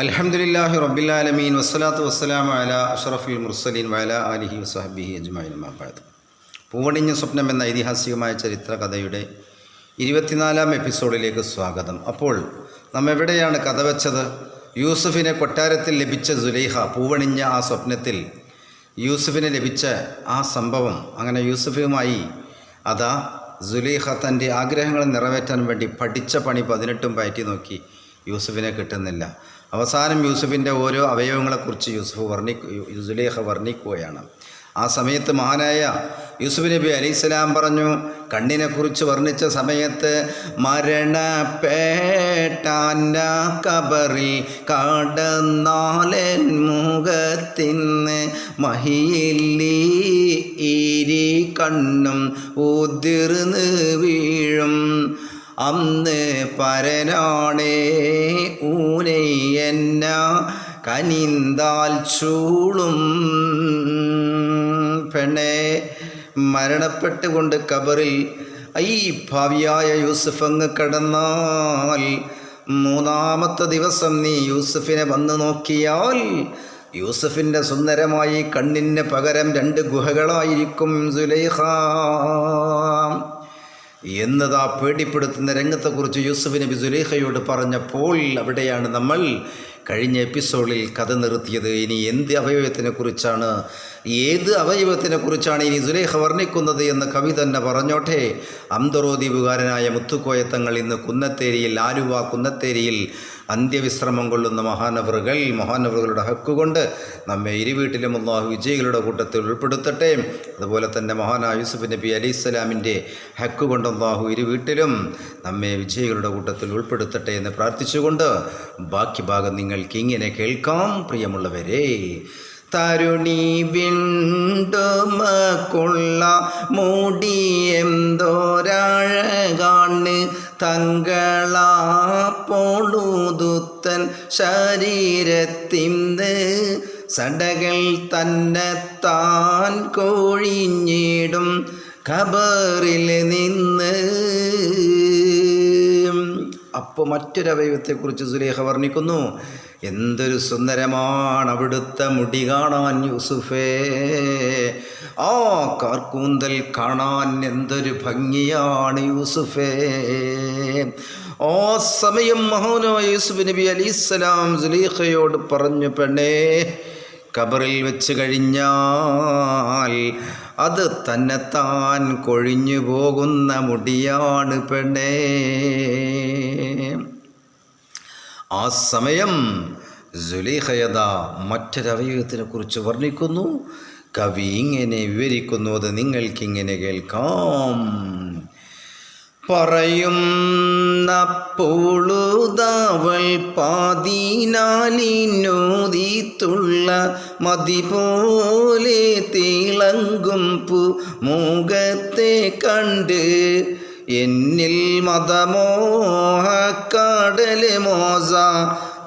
അൽഹംദുലില്ലാഹി റബ്ബിലാലമീൻ വസ്സലാത്തു വസ്സലാം അല അഷറഫുൽ മുർസലീൻ വയല അലിഹി വസഹബിഹി അജ്മായിൻ അമ്മാബാദ് പൂവണിഞ്ഞ സ്വപ്നം എന്ന ഐതിഹാസികമായ ചരിത്ര കഥയുടെ ഇരുപത്തിനാലാം എപ്പിസോഡിലേക്ക് സ്വാഗതം. അപ്പോൾ നാം എവിടെയാണ് കഥ വെച്ചത്? യൂസഫിനെ കൊട്ടാരത്തിൽ ലഭിച്ച സുലൈഹ പൂവണിഞ്ഞ ആ സ്വപ്നത്തിൽ യൂസുഫിന് ലഭിച്ച ആ സംഭവം അങ്ങനെ യൂസഫുമായി അതാ സുലൈഹ തന്റെ ആഗ്രഹങ്ങൾ നിറവേറ്റാൻ വേണ്ടി പഠിച്ച പണി പതിനെട്ടും പയറ്റി നോക്കി യൂസഫിനെ കിട്ടുന്നില്ല. അവസാനം യൂസുഫിന്റെ ഓരോ അവയവങ്ങളെക്കുറിച്ച് യൂസുഫ് വർണിക്കു യുസുലേഹ വർണിക്കുകയാണ്. ആ സമയത്ത് മഹാനായ യൂസുഫ് നബി അലൈഹിസ്സലാം പറഞ്ഞു കണ്ണിനെക്കുറിച്ച് വർണിച്ച സമയത്ത് മരണപ്പേട്ടാന്റെ കബറിൽ കടന്നാലൻ മുഖത്തിന്ന് മഹിയില്ലി ഇരി കണ്ണും ഉതിർന്ന് വീഴും. അന്ന് പരനാണേ എന്ന കനിന്താൽ ചൂളും. പെണ്ണെ മരണപ്പെട്ടുകൊണ്ട് കബറിൽ ഐ ഭാവിയായ യൂസുഫ് അങ്ങ് കടന്നാൽ മൂന്നാമത്തെ ദിവസം നീ യൂസുഫിനെ വന്ന് നോക്കിയാൽ യൂസഫിന്റെ സുന്ദരമായി കണ്ണിന് പകരം രണ്ട് ഗുഹകളായിരിക്കും സുലൈഖ. എന്നതാ പേടിപ്പെടുത്തുന്ന രംഗത്തെക്കുറിച്ച് യൂസുഫ് നബി സുലേഖയോട് പറഞ്ഞപ്പോൾ അവിടെയാണ് നമ്മൾ കഴിഞ്ഞ എപ്പിസോഡിൽ കഥ നിർത്തിയത്. ഇനി എന്ത് അവയവത്തിനെക്കുറിച്ചാണ് ഏത് അവയവത്തിനെക്കുറിച്ചാണ് ഇനി സുലേഖ വർണിക്കുന്നത് എന്ന് കവി തന്നെ പറഞ്ഞോട്ടെ. അന്തറോദ്വീപുകാരനായ മുത്തുക്കോയത്തങ്ങൾ ഇന്ന് കുന്നത്തേരിയിൽ ആലുവ കുന്നത്തേരിയിൽ അന്ത്യവിശ്രമം കൊള്ളുന്ന മഹാനവറുകൾ മഹാനവറുകളുടെ ഹക്കുകൊണ്ട് നമ്മെ ഇരുവീട്ടിലും അള്ളാഹു വിജയികളുടെ കൂട്ടത്തിൽ ഉൾപ്പെടുത്തട്ടെ. അതുപോലെ തന്നെ മഹാനായ യൂസുഫ് നബി അലി ഇസ്ലാമിന്റെ ഹക്ക് കൊണ്ട് അള്ളാഹു ഇരുവീട്ടിലും നമ്മെ വിജയികളുടെ കൂട്ടത്തിൽ ഉൾപ്പെടുത്തട്ടെ എന്ന് പ്രാർത്ഥിച്ചുകൊണ്ട് ബാക്കി ഭാഗം നിങ്ങൾക്ക് ഇങ്ങനെ കേൾക്കാം പ്രിയമുള്ളവരെ. തരുണി വിണ്ടുമക്കുള്ള മൂടിയെന്തോരാഴ എന്തോരഴകാണ്. തങ്കളാ ശരീരത്തിന്ത് സടകൾ തന്നെ താൻ കോഴിഞ്ഞിടും ഖബറിൽ നിന്ന്. അപ്പോൾ മറ്റൊരവയവത്തെക്കുറിച്ച് സുലേഖ വർണിക്കുന്നു. എന്തൊരു സുന്ദരമാണ് അവിടുത്തെ മുടി കാണാൻ യൂസുഫേ. ആ കാർക്കൂന്തൽ കാണാൻ എന്തൊരു ഭംഗിയാണ് യൂസുഫേ. ആ സമയം മഹാനായ യൂസുഫ് നബി അലിസ്സലാം സുലീഖയോട് പറഞ്ഞു പെണ്ണേ കബറിൽ വെച്ച് കഴിഞ്ഞാൽ അത് തന്നെത്താൻ കൊഴിഞ്ഞു പോകുന്ന മുടിയാണ് പെണ്ണേ. ആ സമയം സുലീഖയത മറ്റൊരവയവത്തിനെക്കുറിച്ച് വർണിക്കുന്നു. കവി ഇങ്ങനെ വിവരിക്കുന്നു അത് നിങ്ങൾക്കിങ്ങനെ കേൾക്കാം. പറയുന്ന പൊളുതവൾ പാതിനാലിനോദിത്തുള്ള മതി പോലെ തിളങ്കും പു മുഖത്തെ കണ്ട് എന്നിൽ മതമോഹക്കടൽ മോസ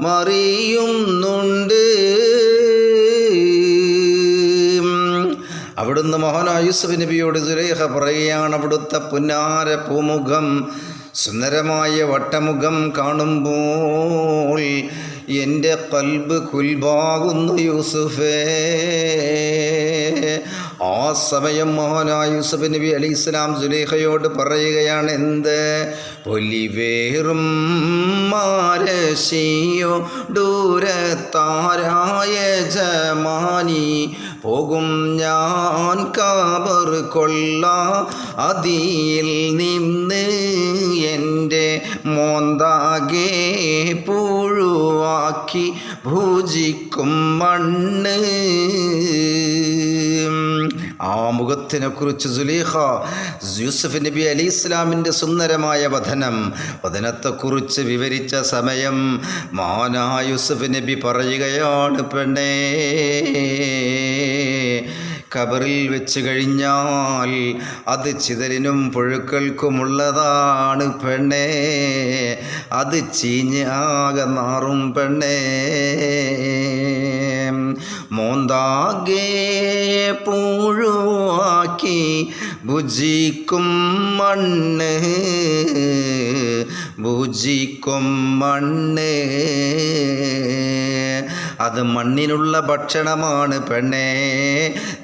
മറിയുന്നുണ്ട്. അവിടുന്ന് മഹാനായ യൂസുഫ് നബിയോട് സുരേഖ പറയുകയാണ് അവിടുത്തെ പുന്നാര പൂമുഖം സുന്ദരമായ വട്ടമുഖം കാണുമ്പോൾ എന്റെ കൽബ് കുൽബാകുന്നു യൂസുഫേ. ആ സമയം മോഹനായ യൂസഫ് നബി അലി ഇസ്ലാം സുലേഖയോട് പറയുകയാണ് എന്ത്? പൊലിവേറും മാരശിയോ ദൂരത്താരായ ജമാനി പോകും ഞാൻ കാബർ കൊള്ള അതിയിൽ നിന്ന് എന്റെ മോന്താകെ പുഴുവാക്കി ഭുജിക്കും മണ്ണ് ആ മുഖത്തിനെ കുറിച്ച് സുലീഹ യൂസഫ് നബി അലി ഇസ്ലാമിന്റെ സുന്ദരമായ വധനം വധനത്തെക്കുറിച്ച് വിവരിച്ച സമയം മാനാ യൂസുഫ് നബി പറയുകയാണ് പെണ്ണേ. ഖബറിൽ വെച്ച് കഴിഞ്ഞാൽ അത് ചിതലിനും പുഴുക്കൾക്കുമുള്ളതാണ് പെണ്ണേ. അത് ചീഞ്ഞ് ആകെ നാറും പെണ്ണേ. മോന്താകെ പൂഴുവാക്കി ഭുജിക്കും മണ്ണ്. ഭുജിക്കും മണ്ണ്. അത് മണ്ണിനുള്ള ഭക്ഷണമാണ് പെണ്ണേ.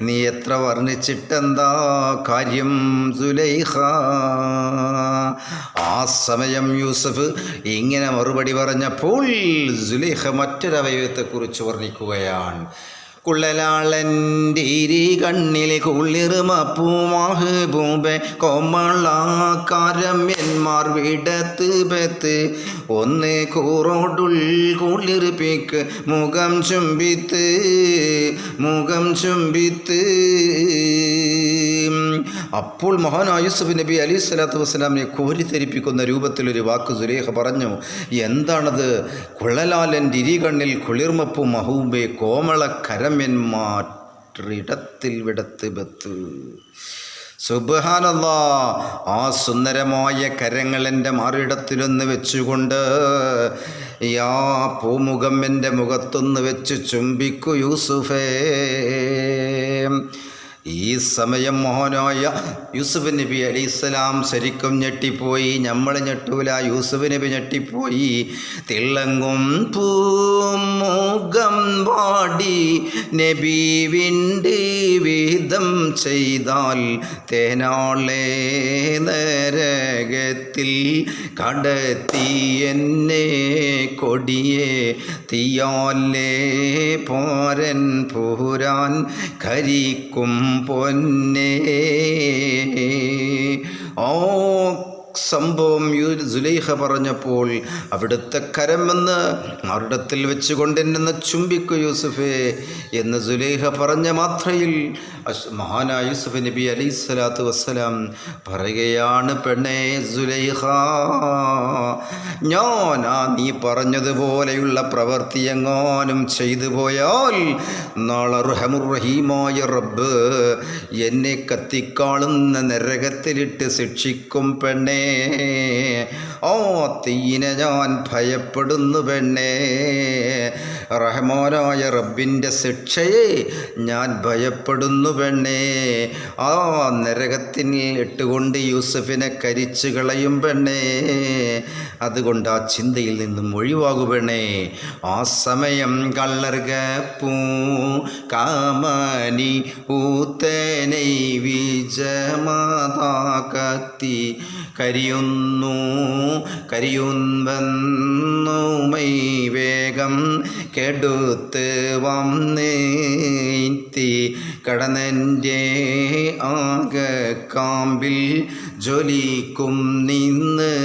നീ എത്ര വർണിച്ചിട്ടെന്താ കാര്യം സുലൈഹ? ആ സമയം യൂസഫ് ഇങ്ങനെ മറുപടി പറഞ്ഞപ്പോൾ സുലൈഹ മറ്റൊരവയവത്തെക്കുറിച്ച് വർണിക്കുകയാണ്. കുള്ളലാളന്റെ ഇരി കണ്ണിൽ കുളിർമപ്പൂമാഹ് പൂമ്പെ കോമളാക്കാരമ്യന്മാർ വിടത്ത് പെത്ത്. ഒന്ന് കൂറോടുൾ കുളിർപ്പിക്ക് മുഖം ചുംബിത്ത് മുഖം ചുംബിത്ത്. അപ്പോൾ മഹാനായ യൂസുഫ് നബി അലി സ്വലാത്തു വസ്സലാമിനെ കോരിത്തെരിപ്പിക്കുന്ന രൂപത്തിലൊരു വാക്ക് സുരേഖ പറഞ്ഞു. എന്താണത്? കുഴലാലന്റെ ഇരികണ്ണിൽ കുളിർമപ്പു മഹൂബെ കോമള കരമ്യന്മാരിടത്തിൽ വിടത്ത് ബത്ത്. സുബാനല്ലാ ആ സുന്ദരമായ കരങ്ങൾ എന്റെ മാറിടത്തിലൊന്ന് വെച്ചുകൊണ്ട് യാ പൂമുഖം എന്റെ മുഖത്തൊന്ന് വെച്ച് ചുംബിക്കു യൂസുഫേ. ഈ സമയം മോഹനായ യൂസുഫ് നബി അലൈഹിസ്സലാം ശരിക്കും ഞെട്ടിപ്പോയി. നമ്മൾ ഞെട്ടൂല. യൂസുഫ് നബി ഞെട്ടിപ്പോയി. തിളങ്ങും പൂമുഖം വാടി നബി വിണ്ട് വിഹിതം ചെയ്താൽ തേനാളെ നരകത്തിൽ കടത്തി എന്നെ കൊടിയെ തീയാലേ പോരൻ പൂരാൻ കരിക്കും പൊന്നേ. ഓ സംഭവം സുലൈഹ പറഞ്ഞപ്പോൾ അവിടുത്തെ കരമെന്ന് മറുടത്തിൽ വെച്ചുകൊണ്ട് എന്നെ ചുംബിക്കു യൂസുഫേ എന്ന് സുലൈഹ പറഞ്ഞ മാത്രയിൽ മഹാനായ യൂസഫ് നബി അലൈഹി സ്വലാത്തു വസ്സലാം പറയുകയാണ് പെണ്ണേ സുലൈഹ ഞാനാ നീ പറഞ്ഞതുപോലെയുള്ള പ്രവൃത്തി എങ്ങാനും ചെയ്തു പോയാൽ നാളെ റഹമുറഹീമായ റബ്ബ് എന്നെ കത്തിക്കാളുന്ന നരകത്തിലിട്ട് ശിക്ഷിക്കും പെണ്ണേ. ഓ തീനെ ഞാൻ ഭയപ്പെടുന്നു പെണ്ണേ. റഹ്മാനായ റബ്ബിന്റെ ശിക്ഷയെ ഞാൻ ഭയപ്പെടുന്നു പെണ്ണേ. ആ നരകത്തിൽ ഇട്ടുകൊണ്ട് യൂസഫിനെ കരിച്ചു കളയും പെണ്ണേ. അതുകൊണ്ട് ആ ചിന്തയിൽ നിന്നും ഒഴിവാകുവണേ. ആ സമയം കള്ളർക പൂ കാമനി പൂത്തേനൈ വിജമാതാ കത്തി കരിയുന്നു കരിയുന്നൂമൈ വേഗം കെടുത്ത് വന്നേത്തി കടന്നെന്റെ ആകെ കാമ്പിൽ ജ്വലിക്കും നിന്ന്.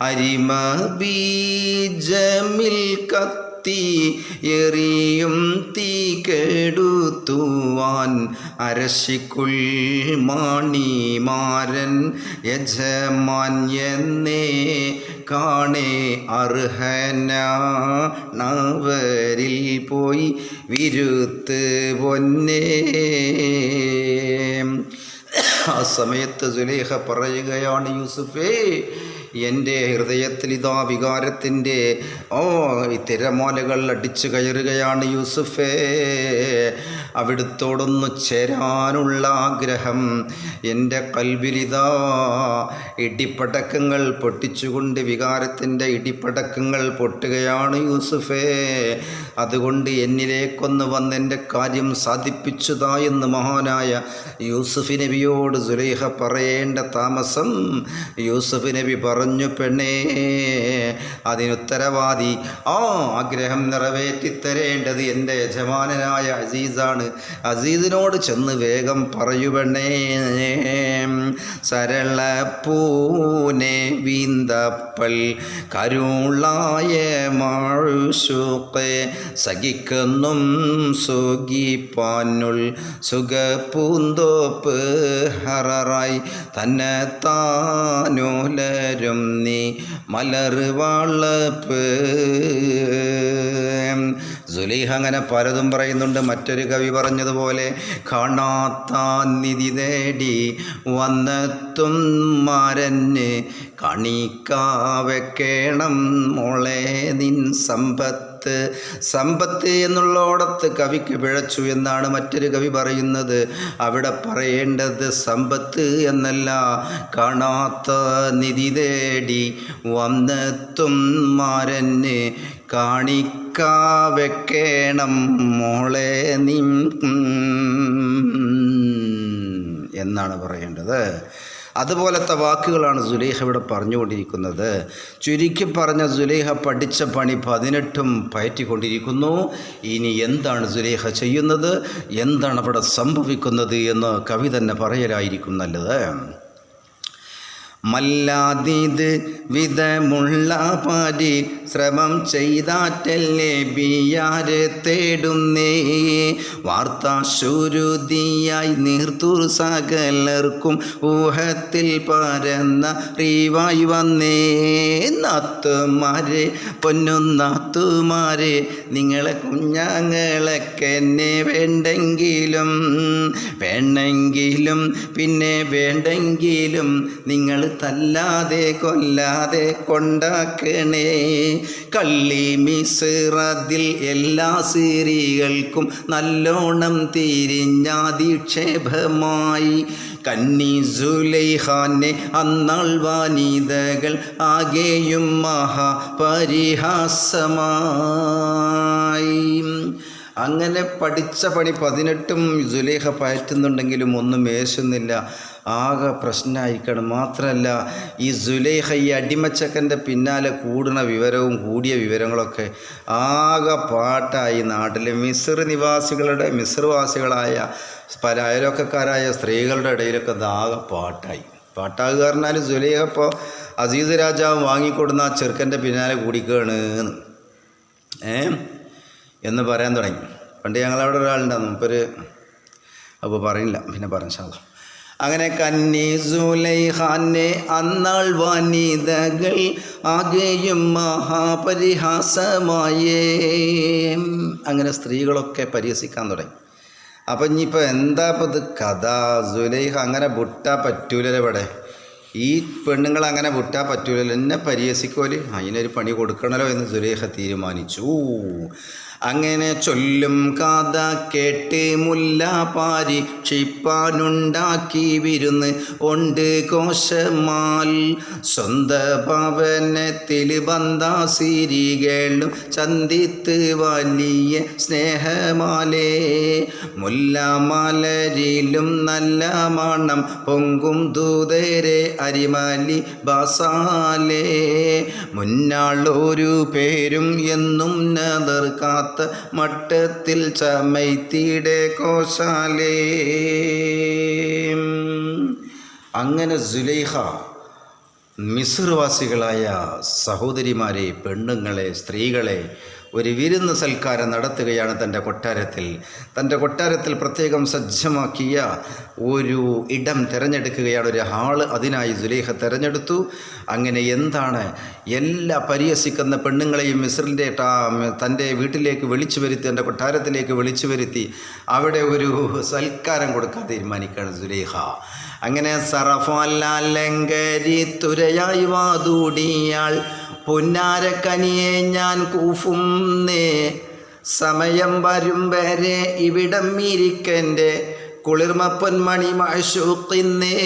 അരിമ ബീജമിൽ കത്തി എറിയും തീ കെടുത്തുവാൻ അരശിക്കുൾ മാണിമാരൻ യജമാൻ എന്നേ കാണേ അർഹനവരിൽ പോയി വിരുത്ത് പൊന്നേ. ആ സമയത്ത് സുലേഖ പറയുകയാണ് യൂസുഫേ എന്റെ ഹൃദയത്തിൽ ഇതാ വികാരത്തിന്റെ ഓ തിരമാലകൾ അടിച്ചു കയറുകയാണ് യൂസുഫേ. അവിടുത്തോടൊന്ന് ചേരാനുള്ള ആഗ്രഹം എന്റെ കൽവിലിതാ. ഇടിപ്പടക്കങ്ങൾ പൊട്ടിച്ചുകൊണ്ട് വികാരത്തിന്റെ ഇടിപ്പടക്കങ്ങൾ പൊട്ടുകയാണ് യൂസുഫേ. അതുകൊണ്ട് എന്നിലേക്കൊന്ന് വന്ന് എന്റെ കാര്യം സാധിപ്പിച്ചതാ എന്ന് മഹാനായ യൂസുഫ് നബിയോട് സുലൈഹ പറയേണ്ട താമസം. യൂസുഫ് നബി പറഞ്ഞു പെണ്ണേ അതിനുത്തരവാദി. ആ ആഗ്രഹം നിറവേറ്റിത്തരേണ്ടത് എന്റെ യജമാനനായ അസീസാണ്. അസീസിനോട് ചെന്ന് വേഗം പറയുവണേ സരള പൂനെ വീന്തപ്പൽ കരുളായ മാഴുശുക്കെ. സഖിക്കുന്നും സുഖിപ്പാനുൾ സുഖപൂന്തോപ്പ് ഹററായി തന്നെ താനോലരും നീ മലർവാളപ്പ് സുലൈഹ അങ്ങനെ പലതും പറയുന്നുണ്ട്. മറ്റൊരു കവി പറഞ്ഞതുപോലെ കാണാത്ത നിധി തേടി വന്നെത്തും മാരന് കണിക്കാവെക്കേണം മോളെ നിൻ സമ്പത്ത്. സമ്പത്ത് എന്നുള്ളോടത്ത് കവിക്ക് പിഴച്ചു എന്നാണ് മറ്റൊരു കവി പറയുന്നത്. അവിടെ പറയേണ്ടത് സമ്പത്ത് എന്നല്ല കാണാത്ത നിധി തേടി വന്നെത്തും മാരന് കാണിക്കാ വെക്കേണം മോളെ നീ എന്നാണ് പറയേണ്ടത്. അതുപോലത്തെ വാക്കുകളാണ് സുലേഹ ഇവിടെ പറഞ്ഞുകൊണ്ടിരിക്കുന്നത്. ചുരുക്കി പറഞ്ഞ സുലേഹ പഠിച്ച പണി പതിനെട്ടും പയറ്റിക്കൊണ്ടിരിക്കുന്നു. ഇനി എന്താണ് സുലേഹ ചെയ്യുന്നത്? എന്താണ് അവിടെ സംഭവിക്കുന്നത് എന്ന് കവി തന്നെ പറയലായിരിക്കും നല്ലത്. മല്ലാതിത് വിധമുള്ള പാരി ശ്രമം ചെയ്താറ്റല്ലേ ബിയാര് തേടുന്നേ? വാർത്താശുരുതിയായി നീർത്തൂർ സകലർക്കും ഊഹത്തിൽ പരന്ന റീവായി വന്നേ. നാത്തുമാരെ പൊന്നുനാത്തുമാരെ നിങ്ങളെ കുഞ്ഞാങ്ങളൊക്കെ എന്നെ വേണ്ടെങ്കിലും വേണമെങ്കിലും പിന്നെ വേണ്ടെങ്കിലും നിങ്ങൾ തല്ലാതെ കൊല്ലാതെ കൊണ്ടാക്കണേ. കള്ളി മിസിറതിൽ എല്ലാ സീരികൾക്കും നല്ലോണം തിരിഞ്ഞാതിക്ഷേപമായി കന്നി സുലൈഹാനെ അന്നാൾ വാനിതകൾ ആകെയും മഹാപരിഹാസമായി. അങ്ങനെ പഠിച്ച പണി പതിനെട്ടും സുലേഖ പയറ്റുന്നുണ്ടെങ്കിലും ഒന്നും മേശുന്നില്ല ആകെ പ്രശ്നമായിരിക്കണം. മാത്രമല്ല ഈ സുലേഹ ഈ അടിമച്ചക്കന്റെ പിന്നാലെ കൂടുന്ന വിവരവും കൂടിയ വിവരങ്ങളൊക്കെ ആകെ പാട്ടായി നാട്ടിലെ മിസർ നിവാസികളുടെ മിസ്രവാസികളായ പല അയലോക്കക്കാരായ സ്ത്രീകളുടെ ഇടയിലൊക്കെ ആകെ പാട്ടായി. പാട്ടാകുക പറഞ്ഞാൽ സുലേഹ ഇപ്പോൾ അസീസ് രാജാവ് വാങ്ങിക്കൊടുന്ന ആ ചെറുക്കന്റെ പിന്നാലെ കൂടിക്കുകയാണ് ഏ? എന്ന് പറയാൻ തുടങ്ങി. പണ്ട് ഞങ്ങളവിടെ ഒരാളുണ്ടായിരുന്നു. ഒരു അപ്പോൾ പറയില്ല പിന്നെ പറഞ്ഞാൽ അങ്ങനെ കന്നി സുലൈഹാനെ അന്നാൾ വനിതകൾ ആകെയും മഹാപരിഹാസമായേ. അങ്ങനെ സ്ത്രീകളൊക്കെ പരിഹസിക്കാൻ തുടങ്ങി. അപ്പം ഇനിയിപ്പോൾ എന്താ ഇപ്പം ഇത് കഥ? സുലൈഹ അങ്ങനെ വിട്ടാൽ പറ്റൂലല്ലോ ഇവിടെ. ഈ പെണ്ണുങ്ങൾ അങ്ങനെ വിട്ടാൽ പറ്റൂലല്ലോ. എന്നെ പരിഹസിക്കോൽ അതിനൊരു പണി കൊടുക്കണമല്ലോ എന്ന് സുലേഖ തീരുമാനിച്ചു. അങ്ങനെ ചൊല്ലും കഥ കേട്ട് മുല്ല പാരീക്ഷിപ്പാനുണ്ടാക്കി വിരുന്ന് ഉണ്ട് കോശമാൽ. സ്വന്ത ഭവനത്തിൽ ബന്ധാസിരികളും ചന്തിത്ത് വലിയ സ്നേഹമാലേ. മുല്ലമലരിലും നല്ല മണം പൊങ്കും ദൂതരെ അരിമലി ബസാലേ. മുന്നാളൊരു പേരും എന്നും നതർക്കാത്ത മട്ടത്തിൽ ചമൈത്തിയുടെ കോശാലേ. അങ്ങനെ സുലൈഹ മിസ്രവാസികളായ സഹോദരിമാരെ പെണ്ണുങ്ങളെ സ്ത്രീകളെ ഒരു വിരുന്ന് സൽക്കാരം നടത്തുകയാണ് തന്റെ കൊട്ടാരത്തിൽ. തന്റെ കൊട്ടാരത്തിൽ പ്രത്യേകം സജ്ജമാക്കിയ ഒരു ഇടം തിരഞ്ഞെടുക്കുകയാണ് ഒരു ഹാൾ. അതിനായി സുലേഖ തിരഞ്ഞെടുത്തു. അങ്ങനെ എന്താണ്? എല്ലാ പരിഹസിക്കുന്ന പെണ്ണുങ്ങളെയും മിസ്രിന്റെ തന്റെ വീട്ടിലേക്ക് വിളിച്ചു വരുത്തി തന്റെ കൊട്ടാരത്തിലേക്ക് വിളിച്ചു വരുത്തി അവിടെ ഒരു സൽക്കാരം കൊടുക്കാൻ തീരുമാനിക്കുകയാണ് സുലേഖ അങ്ങനെ സറഫല്ലങ്കരി തുരയായി വാതൂടിയാൾ പൊന്നാരക്കനിയെ ഞാൻ കൂഫുന്നേ. സമയം വരും വരെ ഇവിടം ഇരിക്കന്റെ. കുളിർമപ്പൻ മണി മഴൂക്കുന്നേ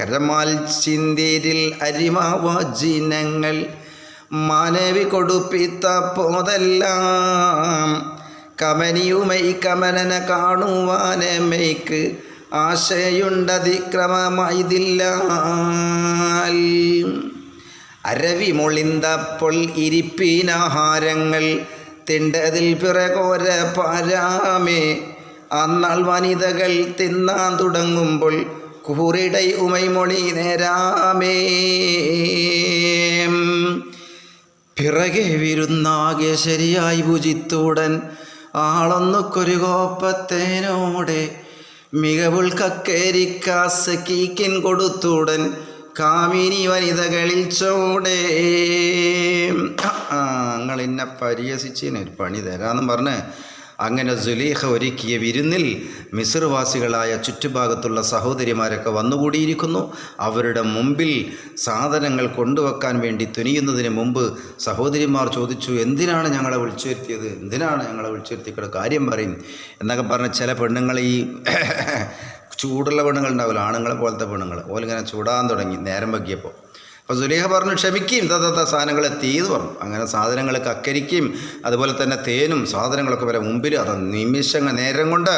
കരമാൽ ചിന്തിരിൽ അരിമാവചിനങ്ങൾ മാനവി കൊടുപ്പിത്ത പോതെല്ലാം. കമനിയുമൈ കമനന കാണുവാനെമ്മയ്ക്ക് ആശയുണ്ടതിക്രമമായതില്ല അരവി മൊളിന്തപ്പോൾ ഇരിപ്പീനാഹാരങ്ങൾ തിണ്ടതിൽ പിറകോര പാരാമേ. അന്നാൾ വനിതകൾ തിന്നാൻ തുടങ്ങുമ്പോൾ കൂറിടൈ ഉമൈമൊളി നേരാമേ. പിറകെ വിരുന്നാകെ ശരിയായി ഭുജിത്തൂടൻ ആളൊന്നുക്കൊരു കോപ്പത്തേനോടെ മികവുൾ കക്കേരിക്കാസ് കീക്കിൻ കൊടുത്തുടൻ കാമിനി വനിതകളിൽ ചോടേ. നിങ്ങൾ എന്നെ പരിഹസിച്ചതിന് ഒരു പണി തരാമെന്നും പറഞ്ഞ് അങ്ങനെ സുലീഹ ഒരുക്കിയ വിരുന്നിൽ മിസർവാസികളായ ചുറ്റുഭാഗത്തുള്ള സഹോദരിമാരൊക്കെ വന്നുകൂടിയിരിക്കുന്നു. അവരുടെ മുമ്പിൽ സാധനങ്ങൾ കൊണ്ടുവെക്കാൻ വേണ്ടി തുനിയുന്നതിന് മുമ്പ് സഹോദരിമാർ ചോദിച്ചു എന്തിനാണ് ഞങ്ങളെ വിളിച്ചു വരുത്തിയത് എന്തിനാണ് ഞങ്ങളെ വിളിച്ചു വരുത്തിക്കുന്ന കാര്യം പറയും. എന്നൊക്കെ പറഞ്ഞ ചില പെണ്ണുങ്ങൾ ഈ ചൂടുള്ള പെണ്ണുങ്ങൾ ഉണ്ടാവില്ല ആണുങ്ങളെ പോലത്തെ പെണ്ണുങ്ങൾ. ഓലിങ്ങനെ ചൂടാൻ തുടങ്ങി നേരം വൈകിയപ്പോൾ. അപ്പോൾ സുലേഖ പറഞ്ഞു ക്ഷമിക്കുകയും തത്ത സാധനങ്ങൾ എത്തിയെന്ന് പറഞ്ഞു. അങ്ങനെ സാധനങ്ങൾ കക്കരിക്കും. അതുപോലെ തന്നെ തേനും സാധനങ്ങളൊക്കെ വരെ മുമ്പിൽ അത് നിമിഷങ്ങൾ നേരം കൊണ്ട്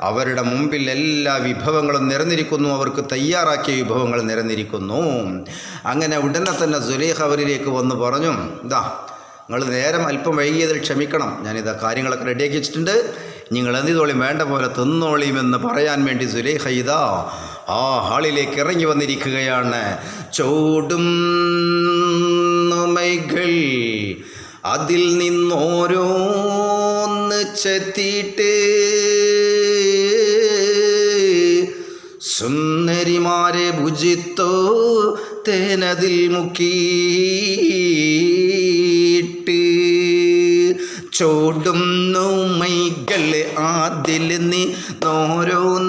അവരുടെ മുമ്പിൽ എല്ലാ വിഭവങ്ങളും നിരന്നിരിക്കുന്നു അവർക്ക് തയ്യാറാക്കിയ വിഭവങ്ങൾ നിരന്നിരിക്കുന്നു അങ്ങനെ ഉടനെ തന്നെ സുലേഖ അവരിലേക്ക് വന്ന് പറഞ്ഞു ഇതാ നിങ്ങൾ നേരം അല്പം വൈകിയതിൽ ക്ഷമിക്കണം. ഞാനിതാ കാര്യങ്ങളൊക്കെ റെഡിയാക്കി വെച്ചിട്ടുണ്ട്. നിങ്ങൾ എന്തിതോളിയും വേണ്ട പോലെ തിന്നോളിയും എന്ന് പറയാൻ വേണ്ടി സുലൈഹ ഇതാ ആ ഹാളിലേക്ക് ഇറങ്ങി വന്നിരിക്കുകയാണ്. ചോടും അതിൽ നിന്നോരോന്ന് ചെത്തിയിട്ട് സുന്ദരിമാരെ ഭുജിത്തോ തേനതിൽ മുക്കിയിട്ട് ചോടുന്നു മൈകൾ അതിൽ നിന്നോരോന്ന്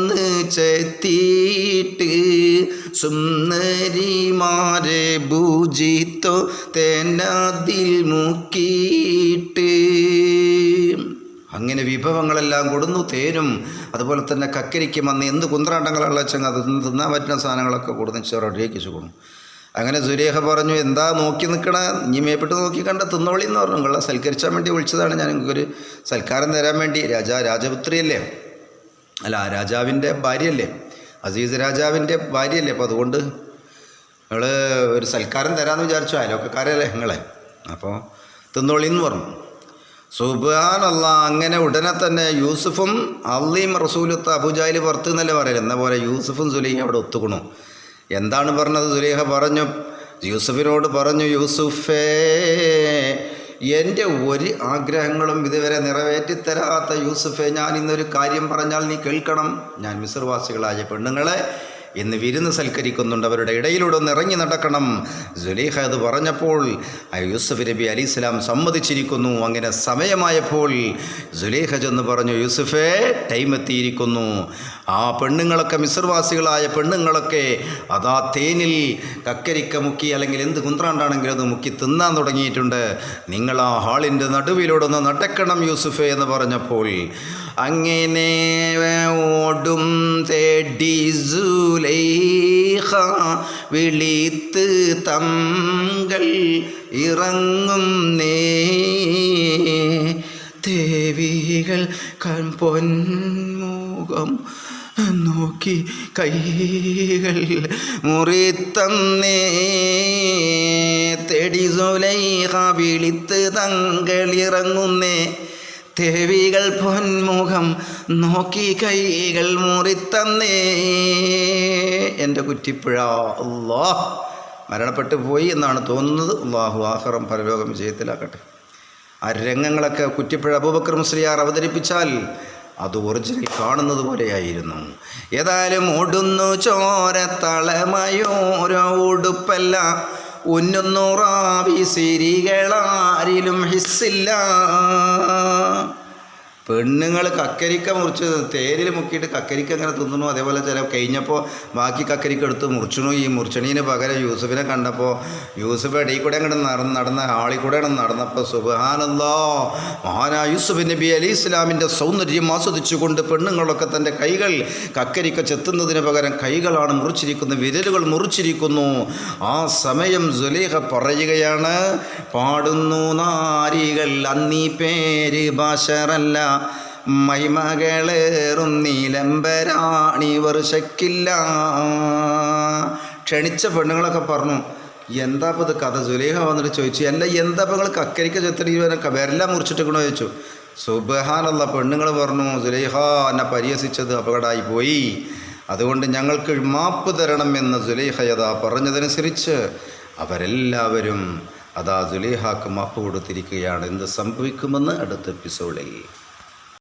സുന്ദരിമാരെ ഭൂജിത്തോ തേനതിൽ മുക്കിയിട്ട്. അങ്ങനെ വിഭവങ്ങളെല്ലാം കൊടുന്നു തേനും അതുപോലെ തന്നെ കക്കരിക്കും അന്ന് എന്ത് കുന്ത്രാണ്ടങ്ങളുള്ള വെച്ചാൽ അത് തിന്ന് തിന്നാൻ പറ്റുന്ന സാധനങ്ങളൊക്കെ കൊടുന്ന് റെഡിയാക്കി കൊടുക്കും അങ്ങനെ സുരേഖ പറഞ്ഞു എന്താ നോക്കി നിൽക്കണ? നീ മേപ്പിട്ട് നോക്കി കണ്ട തിന്നോളി എന്ന് പറഞ്ഞു. നിങ്ങളെ സൽക്കരിച്ചാൻ വേണ്ടി വിളിച്ചതാണ്. ഞാൻ നിങ്ങൾക്കൊരു സൽക്കാരം തരാൻ വേണ്ടി. രാജാ രാജപുത്രിയല്ലേ? അല്ല രാജാവിന്റെ ഭാര്യയല്ലേ? അസീസ് രാജാവിന്റെ ഭാര്യയല്ലേ അപ്പോൾ അതുകൊണ്ട് നിങ്ങൾ ഒരു സൽക്കാരം തരാമെന്ന് വിചാരിച്ചു. അയലോക്കക്കാരല്ലേ നിങ്ങളെ. അപ്പോൾ തിന്നോളി എന്ന് പറഞ്ഞു. സുബാനല്ല അങ്ങനെ ഉടനെ തന്നെ യൂസുഫും അള്ളീം റസൂലത്ത് അബുജായിൽ പുറത്ത് എന്നല്ലേ പറയുന്നത് എന്ന പോലെ യൂസുഫും സുലൈഹ അവിടെ ഒത്തുക്കണു. എന്താണ് പറഞ്ഞത് സുലൈഹ പറഞ്ഞു? യൂസുഫിനോട് പറഞ്ഞു യൂസുഫേ എന്റെ ഒരു ആഗ്രഹങ്ങളും ഇതുവരെ നിറവേറ്റിത്തരാത്ത യൂസുഫെ ഞാൻ ഇന്നൊരു കാര്യം പറഞ്ഞാൽ നീ കേൾക്കണം. ഞാൻ മിസ്രവാസികളായ പെണ്ണുങ്ങളെ ഇന്ന് വിരുന്ന് സൽക്കരിക്കുന്നുണ്ട്. അവരുടെ ഇടയിലൂടെ ഒന്ന് ഇറങ്ങി നടക്കണം. സുലൈഹ അത് പറഞ്ഞപ്പോൾ യൂസഫ് നബി അലി ഇസ്ലാം സമ്മതിച്ചിരിക്കുന്നു. അങ്ങനെ സമയമായപ്പോൾ സുലൈഹ ചെന്ന് പറഞ്ഞു യൂസുഫേ ടൈം എത്തിയിരിക്കുന്നു. ആ പെണ്ണുങ്ങളൊക്കെ മിസ്രവാസികളായ പെണ്ണുങ്ങളൊക്കെ അതാ തേനിൽ കക്കരിക്ക മുക്കി അല്ലെങ്കിൽ എന്ത് കുന്ത്രാണ്ടാണെങ്കിലും അത് മുക്കി തിന്നാൻ തുടങ്ങിയിട്ടുണ്ട്. നിങ്ങൾ ആ ഹാളിന്റെ നടുവിലൂടെ ഒന്ന് നടക്കണം യൂസുഫേ എന്ന് പറഞ്ഞപ്പോൾ അങ്ങനെ ഓടും തേടി സുലൈഖ വിളിത്ത് തങ്കൾ ഇറങ്ങും നേ. ദേവികൾ കൺ പൊന്മുഖം നോക്കി കൈകൾ മുറിത്തന്നേ തെടി സുലൈഹ വിളിത്ത് തങ്കളിറങ്ങുന്നേ ദേവികൾ പൊന്മുഖം നോക്കി കൈകൾ മുറിത്തന്നേ. എന്റെ കുറ്റിപ്പുഴ അള്ളാ മരണപ്പെട്ടു പോയി എന്നാണ് തോന്നുന്നത്. അള്ളാഹു ആഹ്റം പരലോകം വിജയത്തിലാക്കട്ടെ. ആ രംഗങ്ങളൊക്കെ കുറ്റിപ്പുഴ അബൂബക്കർ മുസ്ലിയാർ അവതരിപ്പിച്ചാൽ അത് ഒറിജിനൽ കാണുന്നത് പോലെയായിരുന്നു. ഏതായാലും ഓടുന്നു ചോര തളമയോരോ ഉടുപ്പല്ല. ഉന്നുറാവി സിരികളാരിലും ഹിസ്സില്ല. പെണ്ണുങ്ങൾ കക്കരിക്ക മുറിച്ച് തേരിൽ മുക്കിയിട്ട് കക്കരിക്ക അങ്ങനെ തിന്നണു അതേപോലെ ചില കഴിഞ്ഞപ്പോൾ ബാക്കി കക്കരിക്ക എടുത്ത് മുറിച്ചണു. ഈ മുറിച്ചണീന് പകരം യൂസുഫിനെ കണ്ടപ്പോൾ യൂസുഫ് ഇടയിൽ കൂടെ അങ്ങോട്ട് നടന്ന് നടന്ന ആളിൽ കൂടെ നടന്നപ്പോൾ സുബഹാനന്ദോ മഹാനാ യൂസുഫ് നബി അലി ഇസ്ലാമിന്റെ സൗന്ദര്യം ആസ്വദിച്ചുകൊണ്ട് പെണ്ണുങ്ങളൊക്കെ തന്റെ കൈകൾ കക്കരിക്ക ചെത്തുന്നതിന് പകരം കൈകളാണ് മുറിച്ചിരിക്കുന്നത് വിരലുകൾ മുറിച്ചിരിക്കുന്നു. ആ സമയം സുലേഖ പറയുകയാണ് പാടുന്നു നാരികൾ അന്നീ പേര് ബാഷറല്ല മൈമകളേറും നീലംബരാണി വർഷക്കില്ല. ക്ഷണിച്ച പെണ്ണുങ്ങളൊക്കെ പറഞ്ഞു എന്താ ഇപ്പോൾ ഇത് കഥ? സുലേഹ വന്നിട്ട് ചോദിച്ചു അല്ല എന്താ ഇപ്പോൾ നിങ്ങൾ കക്കരിക്ക ചെത്തടി വിരല മുറിച്ചിട്ടിക്കണോ ചോദിച്ചു. സുബഹാനുള്ള പെണ്ണുങ്ങൾ പറഞ്ഞു സുലേഹ എന്നെ പരിഹസിച്ചത് അപകടമായി പോയി. അതുകൊണ്ട് ഞങ്ങൾക്ക് മാപ്പ് തരണം എന്ന് സുലേഹയത പറഞ്ഞതനുസരിച്ച് അവരെല്ലാവരും അതാ സുലേഹാക്ക് മാപ്പ് കൊടുത്തിരിക്കുകയാണ്. എന്ത് സംഭവിക്കുമെന്ന് അടുത്ത എപ്പിസോഡിൽ.